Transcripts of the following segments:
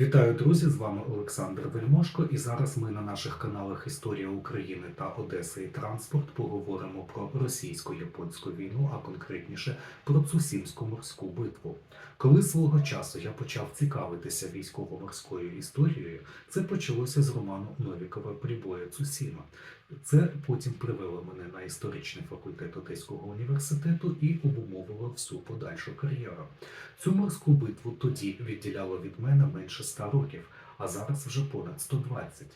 Вітаю, друзі! З вами Олександр Вельмошко, і зараз ми на наших каналах Історія України та Одеса і Транспорт поговоримо про російсько-японську війну, а конкретніше про Цусімську морську битву. Коли свого часу я почав цікавитися військово-морською історією, це почалося з роману Новікова Прибоя Цусіма. Це потім привело мене на історичний факультет Одеського університету і обумовило всю подальшу кар'єру. Цю морську битву тоді відділяло від мене менше 100 років, а зараз вже понад 120.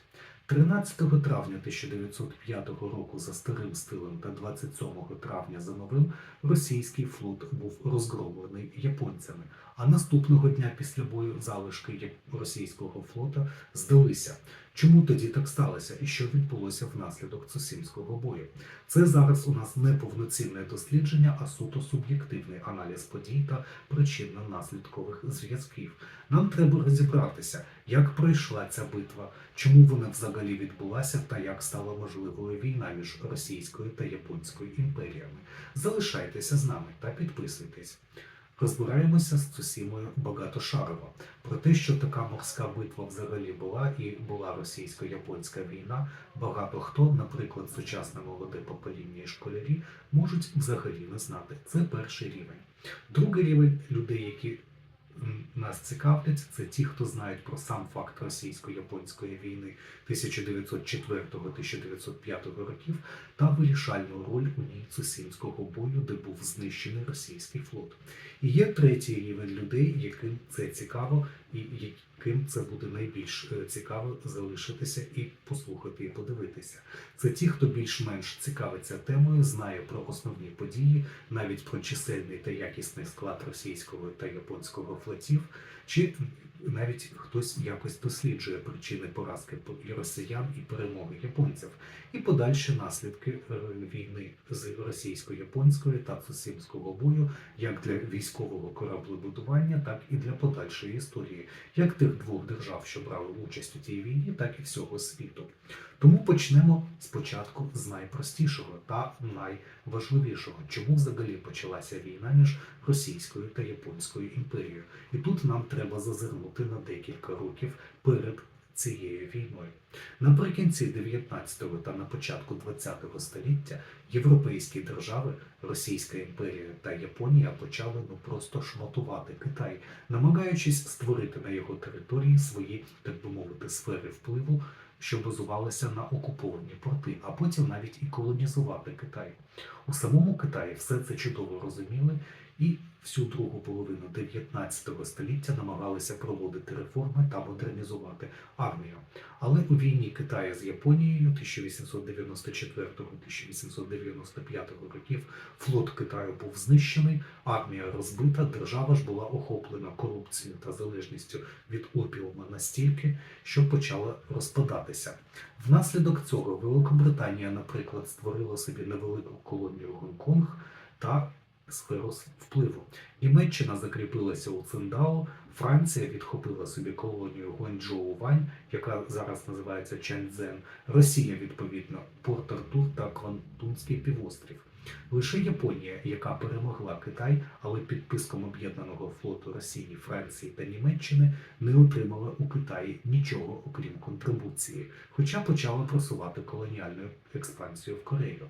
13 травня 1905 року за старим стилем та 27 травня за новим російський флот був розгромлений японцями. А наступного дня після бою залишки російського флота здалися. Чому тоді так сталося і що відбулося внаслідок Цусімського бою? Це зараз у нас не повноцінне дослідження, а суто суб'єктивний аналіз подій та причинно-наслідкових зв'язків. Нам треба розібратися, як пройшла ця битва, чому вона взагалі відбулася та як стала можливою війна між Російською та Японською імперіями. Залишайтеся з нами та підписуйтесь. Розбираємося з Цусімою Багатошарова. Про те, що така морська битва взагалі була і була російсько-японська війна, багато хто, наприклад, сучасне молоде покоління і школярі, можуть взагалі не знати. Це перший рівень. Другий рівень людей, які нас цікавлять, це ті, хто знають про сам факт російсько-японської війни 1904-1905 років та вирішальну роль у ній Цусімського бою, де був знищений російський флот. І є третій рівень людей, яким це цікаво, і яким це буде найбільш е, цікаво залишитися і послухати, і подивитися. Це ті, хто більш-менш цікавиться темою, знає про основні події, навіть про чисельний та якісний склад російського та японського флотів, чи навіть хтось якось досліджує причини поразки росіян і перемоги японців, і подальші наслідки е, війни з російсько-японською та Цусімського бою, як для військового кораблебудування, так і для подальшої історії, як тих двох держав, що брали участь у тій війні, так і всього світу. Тому почнемо спочатку з найпростішого та найважливішого, чому взагалі почалася війна між Російською та Японською імперією. І тут нам треба зазирнути на декілька років перед цією війною. Наприкінці 19-го та на початку 20-го століття європейські держави, Російська імперія та Японія почали ну просто шматувати Китай, намагаючись створити на його території свої, так би мовити, сфери впливу, що базувалися на окуповані порти, а потім навіть і колонізувати Китай. У самому Китаї все це чудово розуміли і всю другу половину 19 століття намагалися проводити реформи та модернізувати армію. Але у війні Китаю з Японією 1894-1895 років флот Китаю був знищений, армія розбита, держава ж була охоплена корупцією та залежністю від опіума настільки, що почала розпадатися. Внаслідок цього Великобританія, наприклад, створила собі невелику колонію Гонконг та сферу впливу. Німеччина закріпилася у Циндао, Франція відхопила собі колонію Гуанчжоу-Вань, яка зараз називається Чаньцзен, Росія, відповідно, Порт-Артур та Квантунський півострів. Лише Японія, яка перемогла Китай, але під писком об'єднаного флоту Росії, Франції та Німеччини не отримала у Китаї нічого окрім контрибуції, хоча почала просувати колоніальну експансію в Корею.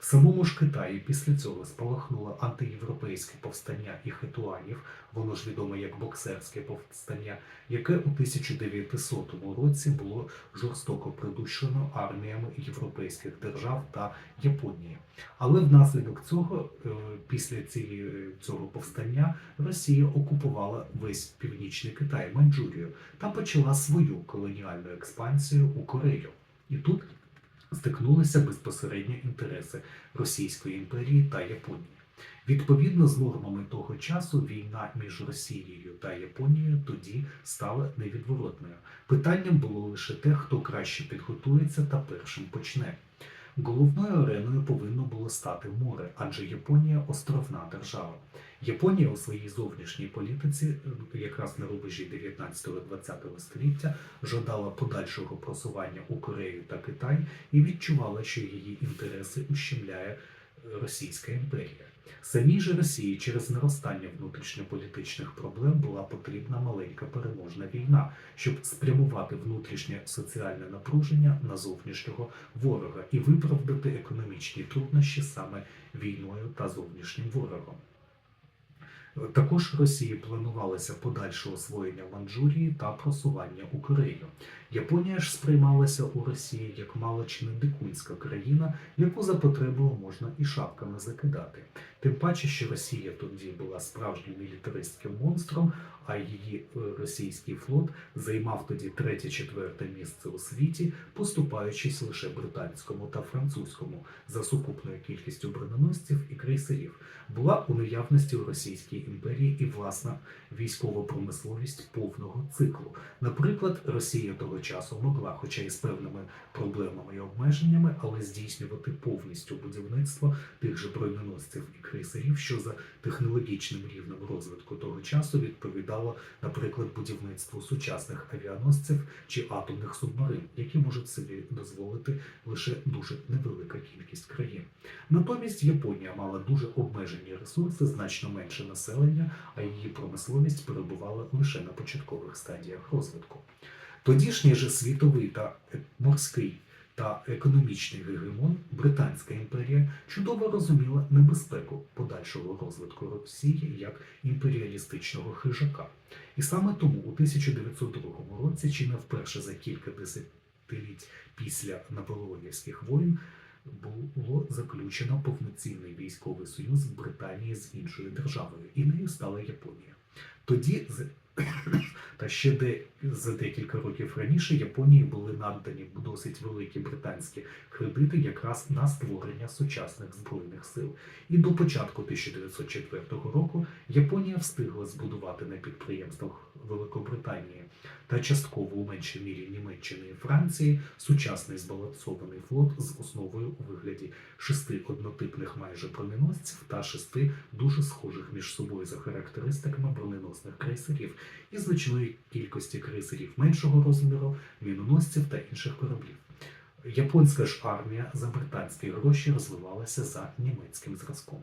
В самому ж Китаї після цього спалахнуло антиєвропейське повстання і хетуанів, воно ж відоме як боксерське повстання, яке у 1900 році було жорстоко придушено арміями європейських держав та Японії. Але внаслідок цього, е, після цієї, цього повстання, Росія окупувала весь північний Китай, Маньчжурію, та почала свою колоніальну експансію у Корею. І тут стикнулися безпосередньо інтереси Російської імперії та Японії. Відповідно з нормами того часу, війна між Росією та Японією тоді стала невідворотною. Питанням було лише те, хто краще підготується та першим почне. Головною ареною повинно було стати море, адже Японія островна держава. Японія у своїй зовнішній політиці, е, якраз на рубежі 19-20 століття, жадала подальшого просування у Корею та Китай і відчувала, що її інтереси ущемляє е, Російська імперія. Самій же Росії через наростання внутрішньополітичних проблем була потрібна маленька переможна війна, щоб спрямувати внутрішнє соціальне напруження на зовнішнього ворога і виправдати економічні труднощі саме війною та зовнішнім ворогом. Також Росії планувалося подальше освоєння Манчжурії та просування у Корею. Японія ж сприймалася у Росії як мало чи не дикунська країна, яку за потребою можна і шапками закидати. Тим паче, що Росія тоді була справжнім мілітаристським монстром, а її е, російський флот займав тоді третє-четверте місце у світі, поступаючись лише британському та французькому за сукупною кількістю броненосців і крейсерів. Була у наявності у Російській імперії і власна військова промисловість повного циклу. Наприклад, Росія того часу могла, хоча і з певними проблемами і обмеженнями, але здійснювати повністю будівництво тих же броненосців і крейсерів, що за технологічним рівнем розвитку того часу відповідало, наприклад, будівництву сучасних авіаносців чи атомних субмарин, які можуть собі дозволити лише дуже невелика кількість країн. Натомість Японія мала дуже обмежені ресурси, значно менше населення, а її промисловість перебувала лише на початкових стадіях розвитку. Тодішній же світовий та е- морський та економічний гегемон Британська імперія чудово розуміла небезпеку подальшого розвитку Росії як імперіалістичного хижака. І саме тому у 1902 році, чи не вперше за кілька десятиліть після наполеонівських воєн, було заключено повноцінний військовий союз Британії з іншою державою, і нею стала Японія. Тоді та ще де за декілька років раніше Японії були надані досить великі британські кредити якраз на створення сучасних збройних сил. І до початку 1904 року Японія встигла збудувати на підприємствах Великобританії та частково у меншій мірі Німеччини і Франції сучасний збалансований флот з основою у вигляді шести однотипних майже броненосців та шести дуже схожих між собою за характеристиками броненосних крейсерів і значної кількості крейсерів меншого розміру, міноносців та інших кораблів. Японська ж армія за британські гроші розвивалася за німецьким зразком.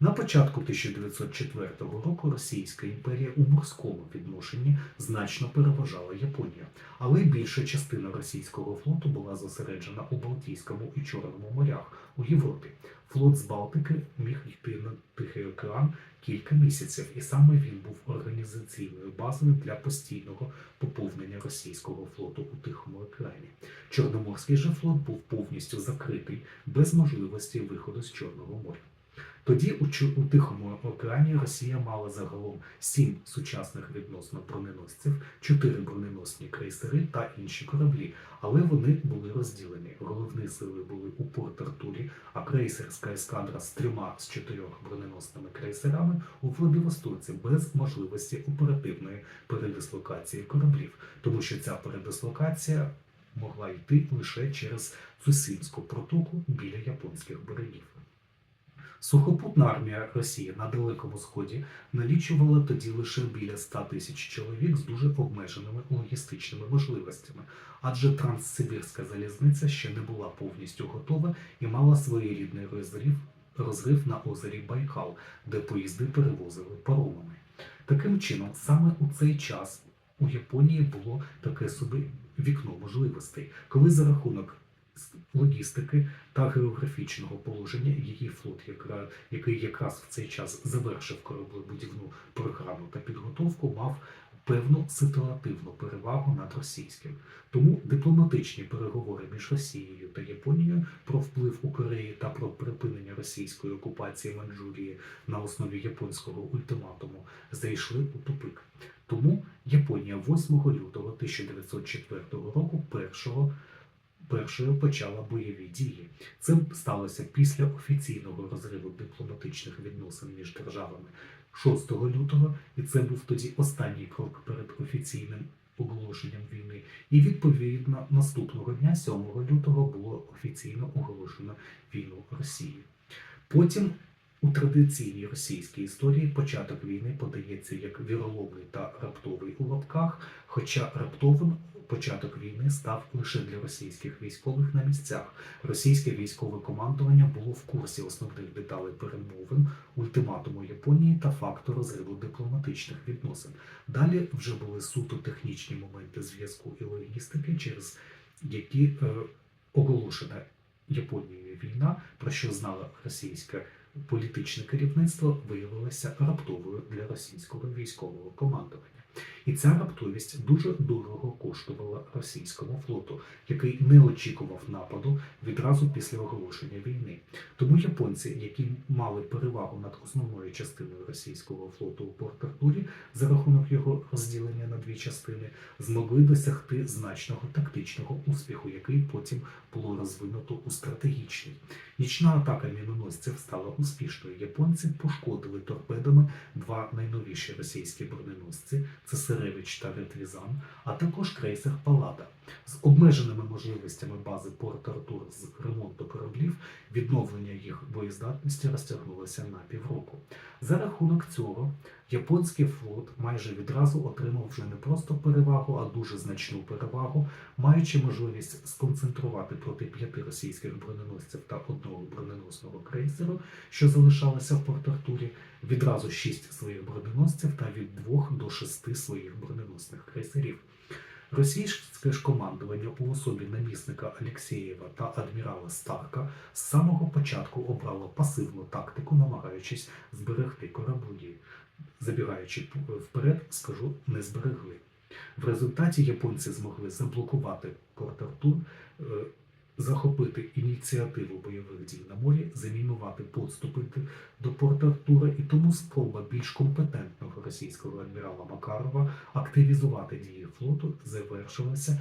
На початку 1904 року Російська імперія у морському відношенні значно переважала Японію, але більша частина російського флоту була зосереджена у Балтійському і Чорному морях у Європі. Флот з Балтики міг йти на Тихий океан кілька місяців, і саме він був організаційною базою для постійного поповнення російського флоту у Тихому океані. Чорноморський же флот був повністю закритий без можливості виходу з Чорного моря. Тоді у, у Тихому океані Росія мала загалом сім сучасних відносно броненосців, чотири броненосні крейсери та інші кораблі, але вони були розділені. Головні сили були у Порт-Артурі, а крейсерська ескадра з трьома з чотирьох броненосними крейсерами у Владивостоці без можливості оперативної передислокації кораблів, тому що ця передислокація могла йти лише через Цусимську протоку біля японських берегів. Сухопутна армія Росії на Далекому Сході налічувала тоді лише біля 100 тисяч чоловік з дуже обмеженими логістичними можливостями, адже Транссибірська залізниця ще не була повністю готова і мала своєрідний розрив, розрив на озері Байкал, де поїзди перевозили паромами. Таким чином, саме у цей час у Японії було таке собі вікно можливостей, коли за рахунок логістики та географічного положення її флот, який якраз в цей час завершив кораблебудівну програму та підготовку, мав певну ситуативну перевагу над російським. Тому дипломатичні переговори між Росією та Японією про вплив у Кореї та про припинення російської окупації Манчжурії на основі японського ультиматуму зайшли у тупик. Тому Японія 8 лютого 1904 року першого першою почала бойові дії. Це сталося після офіційного розриву дипломатичних відносин між державами 6 лютого, і це був тоді останній крок перед офіційним оголошенням війни. І відповідно наступного дня, 7 лютого, було офіційно оголошено війну Росії. Потім у традиційній російській історії початок війни подається як віроломний та раптовий у лапках, хоча раптовим початок війни став лише для російських військових на місцях. Російське військове командування було в курсі основних деталей перемовин, ультиматуму Японії та факту розриву дипломатичних відносин. Далі вже були суто технічні моменти зв'язку і логістики, через які е, оголошена Японією війна, про що знало російське політичне керівництво, виявилася раптовою для російського військового командування. І ця раптовість дуже дорого коштувала російському флоту, який не очікував нападу відразу після оголошення війни. Тому японці, які мали перевагу над основною частиною російського флоту у Порт-Артурі за рахунок його розділення на дві частини, змогли досягти значного тактичного успіху, який потім було розвинуто у стратегічний. Нічна атака міноносців стала успішною. Японці пошкодили торпедами два найновіші російські броненосці Цесаревич та Ретвізан, а також крейсер Палада. З обмеженими можливостями бази Порт-Артур з ремонту кораблів відновлення їх боєздатності розтягнулося на півроку. За рахунок цього японський флот майже відразу отримав вже не просто перевагу, а дуже значну перевагу, маючи можливість сконцентрувати проти п'яти російських броненосців та одного броненосного крейсеру, що залишалося в Порт-Артурі, відразу шість своїх броненосців та від двох до шести своїх броненосних крейсерів. Російське ж командування у особі намісника Алєксєєва та адмірала Старка з самого початку обрало пасивну тактику, намагаючись зберегти кораблі. Забігаючи вперед, скажу, не зберегли. В результаті японці змогли заблокувати Порт-Артур, е, захопити ініціативу бойових дій на морі, замінувати подступи до Порт-Артура, і тому спроба більш компетентного російського адмірала Макарова активізувати дії флоту завершилася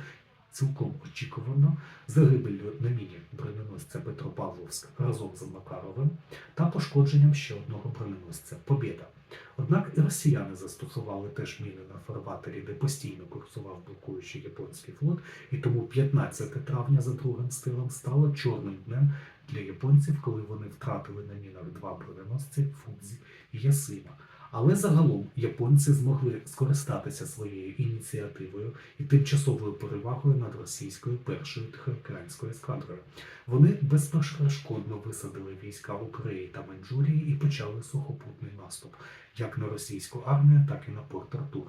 цілком очікувано загибеллю на міні броненосця Петропавловськ разом з Макаровим та пошкодженням ще одного броненосця Побєда. Однак і росіяни застосували теж міни на фарватері, де постійно курсував блокуючий японський флот, і тому 15 травня за другим стилем стало чорним днем для японців, коли вони втратили на мінах два броненосці Фудзі і Ясима. Але загалом японці змогли скористатися своєю ініціативою і тимчасовою перевагою над російською першою тихоокеанською ескадрою. Вони безперешкодно висадили війська у Кореї та Маньчжурії і почали сухопутний наступ як на російську армію, так і на Порт-Артур.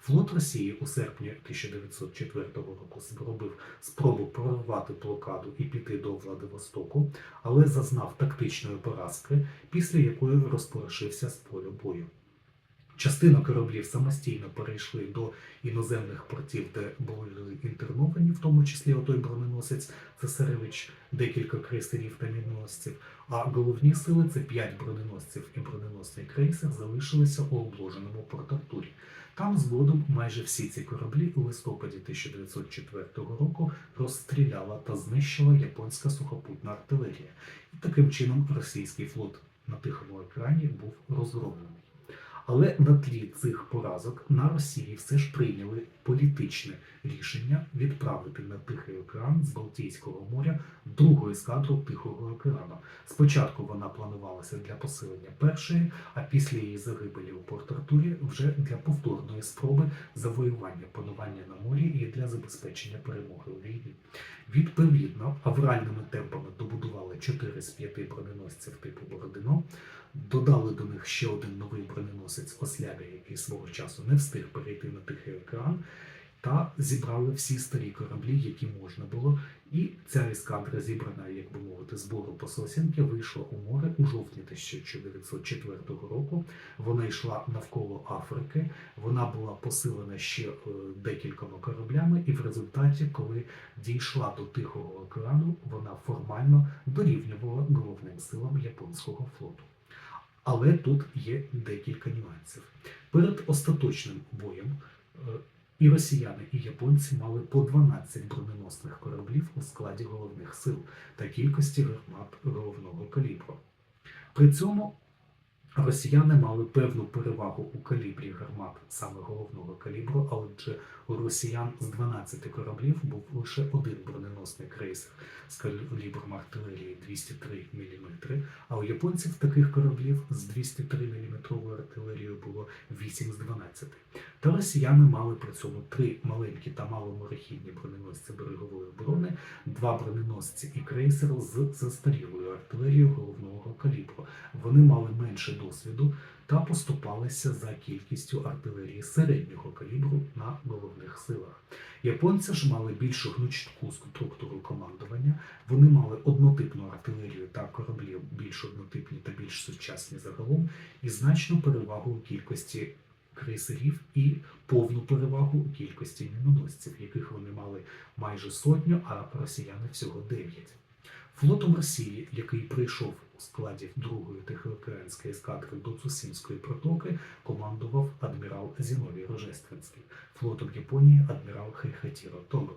Флот Росії у серпні 1904 року зробив спробу прорвати блокаду і піти до Владивостоку, але зазнав тактичної поразки, після якої розпорошився з поля бою. Частина кораблів самостійно перейшли до іноземних портів, де були інтерновані, в тому числі отой броненосець Цесаревич, декілька крейсерів та міноносців. А головні сили це п'ять броненосців і броненосний крейсер залишилися у обложеному Порт-Артурі. Там згодом майже всі ці кораблі у листопаді 1904 року розстріляла та знищила японська сухопутна артилерія. І таким чином російський флот на Тихому океані був розгромлений. Але на тлі цих поразок на Росії все ж прийняли політичне рішення відправити на Тихий океан з Балтійського моря другу ескадру Тихого океану. Спочатку вона планувалася для посилення першої, а після її загибелі у Порт-Артурі вже для повторної спроби завоювання панування на морі і для забезпечення перемоги у війні. Відповідно, авральними темпами добудували 4 з 5 броненосців типу Бородино, додали до них ще один новий броненосець Ослябя, який свого часу не встиг перейти на Тихий океан, та зібрали всі старі кораблі, які можна було. І ця ескадра, зібрана, як би мовити, збору по Сосінки, вийшла у море у жовтні 1904 року. Вона йшла навколо Африки. Вона була посилена ще е, декількома кораблями, і в результаті, коли дійшла до Тихого океану, вона формально дорівнювала головним силам японського флоту. Але тут є декілька нюансів. Перед остаточним і росіяни, і японці мали по 12 броненосних кораблів у складі головних сил та кількості гармат головного калібру. При цьому Росіяни мали певну перевагу у калібрі гармат саме головного калібру, адже у росіян з 12 кораблів був лише один броненосний крейсер з калібром артилерії 203 мм, а у японців таких кораблів з 203 мм артилерією було 8 з 12. Та росіяни мали при цьому три маленькі та маломорехідні броненосці берегової оборони, два броненосці і крейсер з застарілою артилерією головного калібру. Вони мали менше досвіду та поступалися за кількістю артилерії середнього калібру на головних силах. Японці ж мали більш гнучку структуру командування, вони мали однотипну артилерію та кораблі більш однотипні та більш сучасні загалом, і значну перевагу у кількості крейсерів і повну перевагу у кількості міноносців, яких вони мали майже сотню, а росіяни всього дев'ять. Флотом Росії, який прийшов у складі другої Тихоокеанської ескадри до Цусімської протоки, командував адмірал Зіновій Рожественський, флотом Японії адмірал Хейхатіро Того.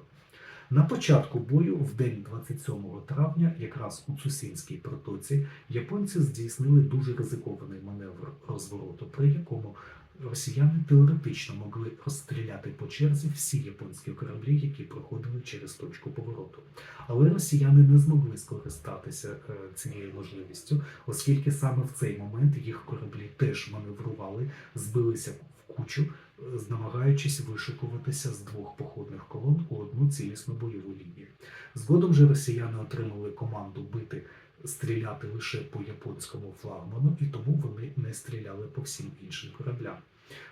На початку бою, в день 27 травня, якраз у Цусінській протоці, японці здійснили дуже ризикований маневр розвороту, при якому росіяни теоретично могли розстріляти по черзі всі японські кораблі, які проходили через точку повороту. Але росіяни не змогли скористатися е, цією можливістю, оскільки саме в цей момент їх кораблі теж маневрували, збилися в кучу, е, намагаючись вишикуватися з двох походних колон у одну цілісну бойову лінію. Згодом же росіяни отримали команду бити. Стріляти лише по японському флагману, і тому вони не стріляли по всім іншим кораблям.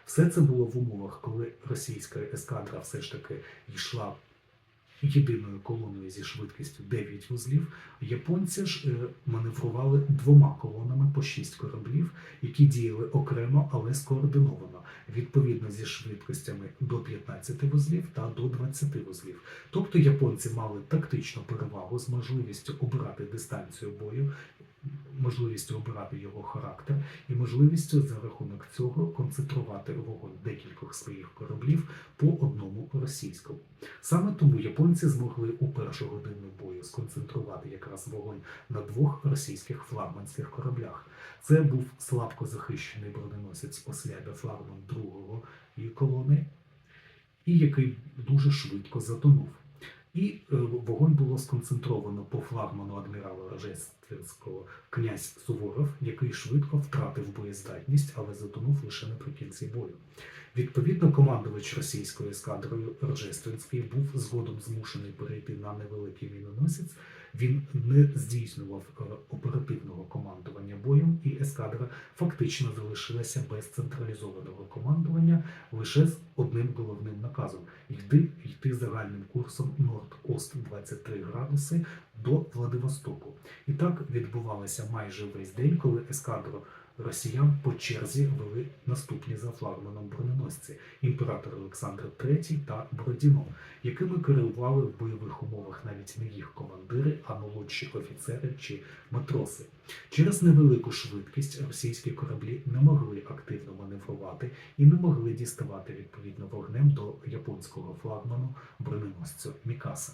Все це було в умовах, коли російська ескадра все ж таки йшла єдиною колоною зі швидкістю 9 вузлів. Японці ж е, маневрували двома колонами по 6 кораблів, які діяли окремо, але скоординовано, відповідно зі швидкостями до 15 вузлів та до 20 вузлів. Тобто японці мали тактичну перевагу з можливістю обрати дистанцію бою, можливістю обирати його характер і можливістю за рахунок цього концентрувати вогонь декількох своїх кораблів по одному російському. Саме тому японці змогли у першу годину бою сконцентрувати якраз вогонь на двох російських флагманських кораблях. Це був слабко захищений броненосець Ослябя флагман другого колони, і який дуже швидко затонув. І е, вогонь було сконцентровано по флагману адмірала Рожественського князь Суворов, який швидко втратив боєздатність, але затонув лише наприкінці бою. Відповідно, командувач російською ескадрою Рожественський був згодом змушений перейти на невеликий міноносець. Він не здійснював е, оперативного командування боєм, і ескадра фактично залишилася без централізованого командування лише з одним головним наказом йти, йти загальним курсом Норд-Ост 23 градуси до Владивостоку. І так відбувалося майже весь день, коли ескадру росіян по черзі вели наступні за флагманом броненосці імператор Олександр III та Бородіно, якими керували в бойових умовах навіть не їх командири, а молодші офіцери чи матроси. Через невелику швидкість російські кораблі не могли активно маневрувати і не могли діставати відповідно вогнем до японського флагману броненосцю Мікаса.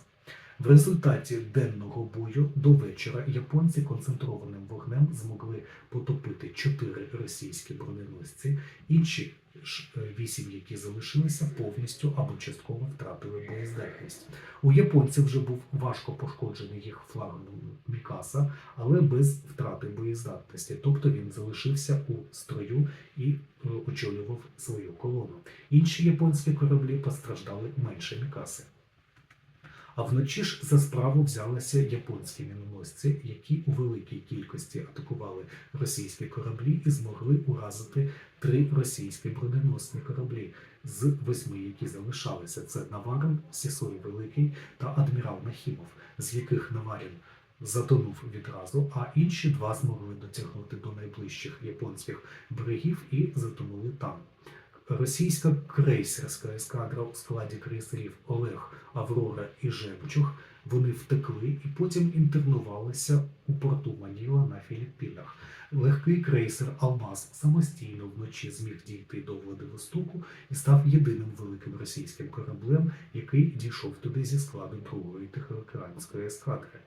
В результаті денного бою до вечора японці концентрованим вогнем змогли потопити чотири російські броненосці, інші ж е, вісім, які залишилися, повністю або частково втратили боєздатність. У японців вже був важко пошкоджений їх флагман Мікаса, але без втрати боєздатності. Тобто він залишився у строю і е, очолював свою колону. Інші японські кораблі постраждали менше Мікаси. А вночі ж за справу взялися японські міноносці, які у великій кількості атакували російські кораблі і змогли уразити три російські броненосні кораблі з восьми, які залишалися. Це Наварин, Сісой Великий та адмірал Нахімов, з яких Наварін затонув відразу, а інші два змогли дотягнути до найближчих японських берегів і затонули там. Російська крейсерська ескадра у складі крейсерів Олег, Аврора і Жемчуг вони втекли і потім інтернувалися у порту Маніла на Філіппінах. Легкий крейсер Алмаз самостійно вночі зміг дійти до Владивостоку і став єдиним великим російським кораблем, який дійшов туди зі складу другої Тихоокеанської ескадри.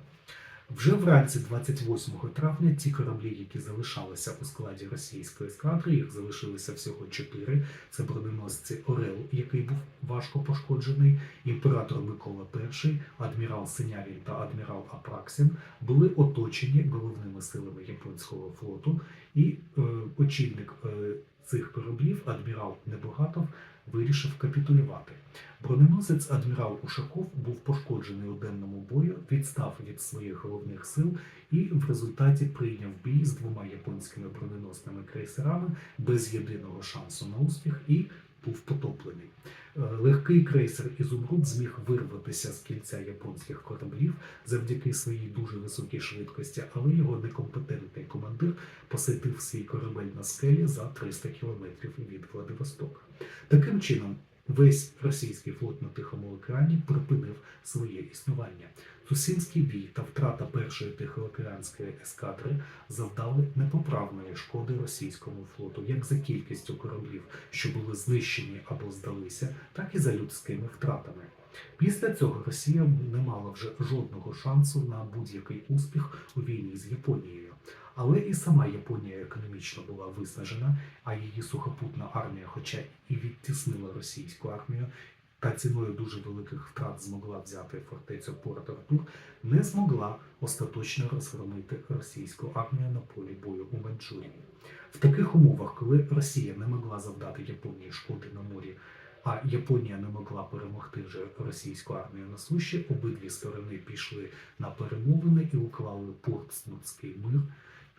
Вже вранці 28 травня ті кораблі, які залишалися у складі російської ескадри, їх залишилося всього чотири. Це броненосці Орел, який був важко пошкоджений, імператор Микола І, адмірал Синявін та адмірал Апраксін були оточені головними силами японського флоту, і е, очільник е, цих кораблів, адмірал Небогатов, вирішив капітулювати. Броненосець адмірал Ушаков був пошкоджений у денному бою, відстав від своїх головних сил і в результаті прийняв бій з двома японськими броненосними крейсерами без єдиного шансу на успіх і був потоплений. Е, Легкий крейсер Ізумруд зміг вирватися з кільця японських кораблів завдяки своїй дуже високій швидкості, але його некомпетентний командир посадив свій корабель на скелі за 300 кілометрів від Владивостока. Таким чином, весь російський флот на Тихому океані припинив своє існування. Цусимський бій та втрата першої тихоокеанської ескадри завдали непоправної шкоди російському флоту як за кількістю кораблів, що були знищені або здалися, так і за людськими втратами. Після цього Росія не мала вже жодного шансу на будь-який успіх у війні з Японією. Але і сама Японія економічно була виснажена, а її сухопутна армія, хоча і відтіснила російську армію, та ціною дуже великих втрат змогла взяти фортецю Порт Артур, не змогла остаточно розгромити російську армію на полі бою у Манчжурії. В таких умовах, коли Росія не могла завдати Японії шкоди на морі, а Японія не могла перемогти вже російську армію на суші, обидві сторони пішли на перемовини і уклали Портсмутський мир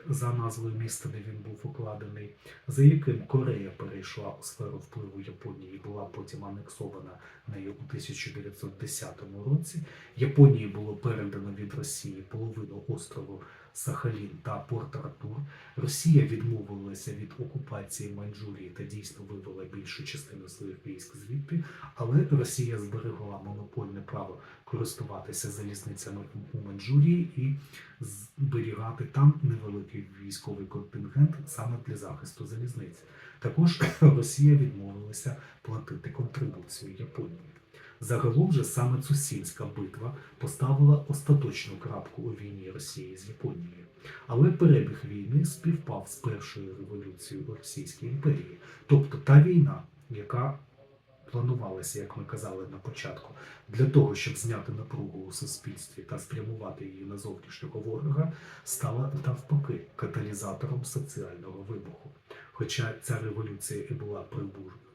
за назвою міста, де він був укладений, за яким Корея перейшла у сферу впливу Японії і була потім анексована нею у 1910 році. Японії було передано від Росії половину острову Сахалін та Порт Артур. Росія відмовилася від окупації Маньчжурії та дійсно вивела більшу частину своїх військ звідти, але Росія зберегла монопольне право користуватися залізницями у Маньчжурії і зберігати там невеликий військовий контингент саме для захисту залізниць. Також Росія відмовилася платити контрибуцію Японії. Загалом же саме Цусімська битва поставила остаточну крапку у війні Росії з Японією. Але перебіг війни співпав з першою революцією у Російській імперії, тобто та війна, яка планувалася, як ми казали на початку, для того, щоб зняти напругу у суспільстві та спрямувати її на зовнішнього ворога, стала навпаки каталізатором соціального вибуху. Хоча ця революція і була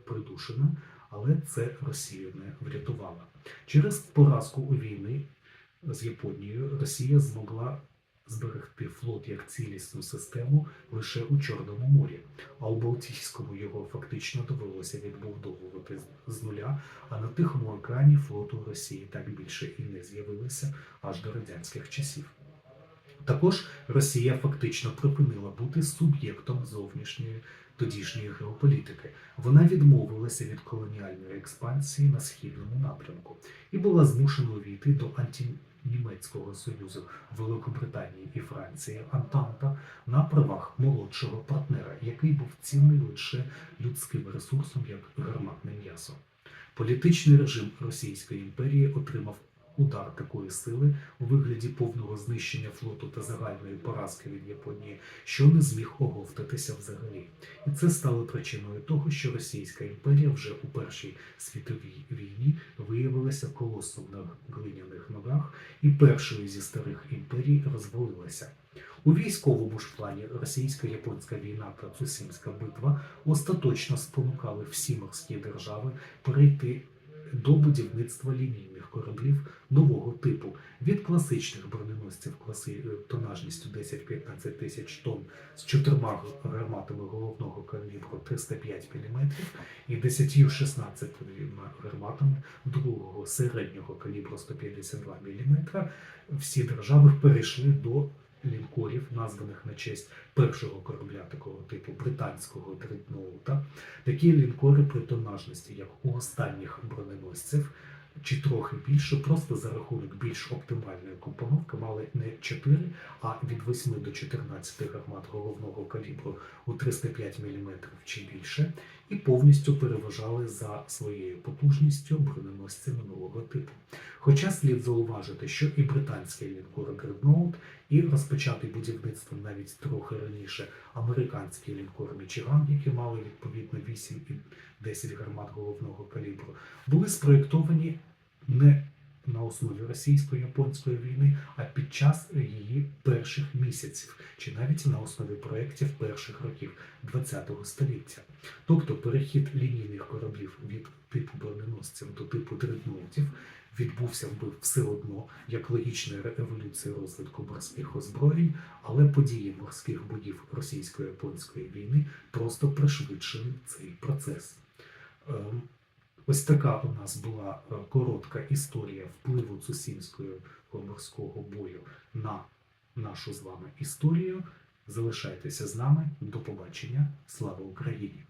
придушена, але це Росію не врятувало. Через поразку у війни з Японією Росія змогла зберегти флот як цілісну систему лише у Чорному морі, а у Балтійському його фактично довелося відбудовувати з- нуля, а на Тихому океані флоту Росії так більше і не з'явилося аж до радянських часів. Також Росія фактично припинила бути суб'єктом зовнішньої тодішньої геополітики. Вона відмовилася від колоніальної експансії на східному напрямку і була змушена увійти до антинімецького союзу Великобританії і Франції Антанта на правах молодшого партнера, який був цінний лише людським ресурсом як гарматне м'ясо. Політичний режим Російської імперії отримав удар такої сили у вигляді повного знищення флоту та загальної поразки від Японії, що не зміг оговтатися взагалі. І це стало причиною того, що Російська імперія вже у Першій світовій війні виявилася колосом на глиняних ногах, і першою зі старих імперій розвалилася. У військовому ж плані російсько-японська війна та Цусімська битва остаточно спонукали всі морські держави перейти до будівництва лінійних кораблів нового типу від класичних броненосців класи е, тонажністю 10-15 тисяч тонн з чотирма гарматами головного калібру 305 мм і 10-16 гарматами другого середнього калібру 152 мм. Всі держави перейшли до лінкорів, названих на честь першого корабля такого типу британського дредноута. Такі лінкори при тонажності, як у останніх броненосців, чи трохи більше, просто за рахунок більш оптимальної компоновки мали не 4, а від 8 до 14 гармат головного калібру у 305 мм чи більше, і повністю переважали за своєю потужністю броненосці минулого типу. Хоча слід зауважити, що і британський лінкор Дредноут, і розпочатий будівництвом навіть трохи раніше американський лінкор Мічиган, які мали відповідно 8 і 10 гармат головного калібру, були спроєктовані не на основі російсько-японської війни, а під час її перших місяців, чи навіть на основі проєктів перших років ХХ століття. Тобто перехід лінійних кораблів від типу броненосців до типу дредноутів відбувся би все одно як логічна еволюція розвитку морських озброєнь, але події морських боїв російсько-японської війни просто пришвидшили цей процес. Ось така у нас була е, коротка історія впливу Цусімського морського бою на нашу з вами історію. Залишайтеся з нами. До побачення. Слава Україні!